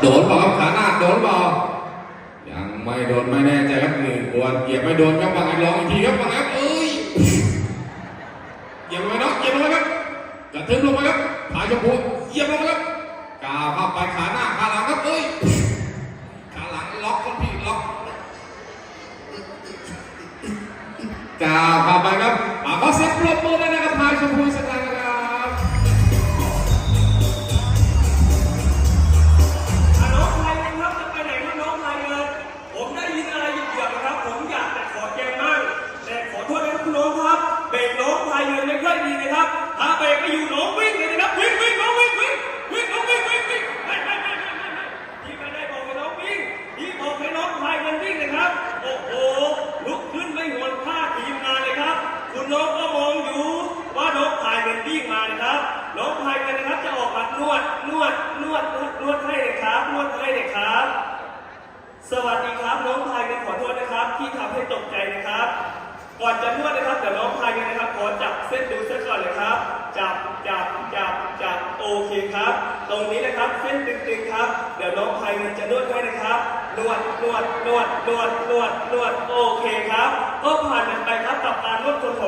โดนเปล่าครับขาหน้าโดนเปล่ายังไม่โดนไม่แน่ใจครับหนึ่งควรเหยียบไม่โดนครับว่าไงลองอีกทีครับว่างครับเอ้ยเหยียบลงไปเนาะเหยียบลงไปครับกระทึบลงไปครับขาชมพูเหยียบลงไปครับกาเข้าไปขาหน้าขาหลังครับเอ้ยขาหลังล็อกครับพี่ล็อกกาเข้าไปครับอ่าขอเสียงปรบมือด้วยนะครับพายชมพูส ไม่ค่อยดีนะครับถ้าเบรกไม่อยู่น้องวิ่งเลยนะครับวิ่งวิ่งน้องวิ่งวิ่งวิ่งน้องวิ่งวิ่งวิ่งไม่ไม่ไม่ไม่ไม่ไม่พี่ไม่ได้บอกให้น้องวิ่งพี่บอกให้น้องไทยมันวิ่งนะครับโอ้โหลุกขึ้นไม่หวนท่าทีมงานเลยครับ คุณน้องก็มองอยู่ว่าน้องไทยมันวิ่งมานะครับน้องไทยมันนะครับจะออกมานวดนวดนวดนวดนวดให้เลยครับนวดให้เลยครับ สวัสดีครับน้องพายกันขอโทษนะครับ ที่ทำให้ตกใจ อนจะนวดนะครับเดี๋ยวน้องพายกันนะครับขอจับเส้นดูเส้นก่อนเลยครับ จับจับจับจับโอเคครับ ตรงนี้นะครับเส้นตึงๆครับ เดี๋ยวน้องพายกันจะนวดให้นะครับนวดนวดนวดนวดนวดนวดโอเคครับ ก็ผ่านกันไปครับกับการนวดคนผม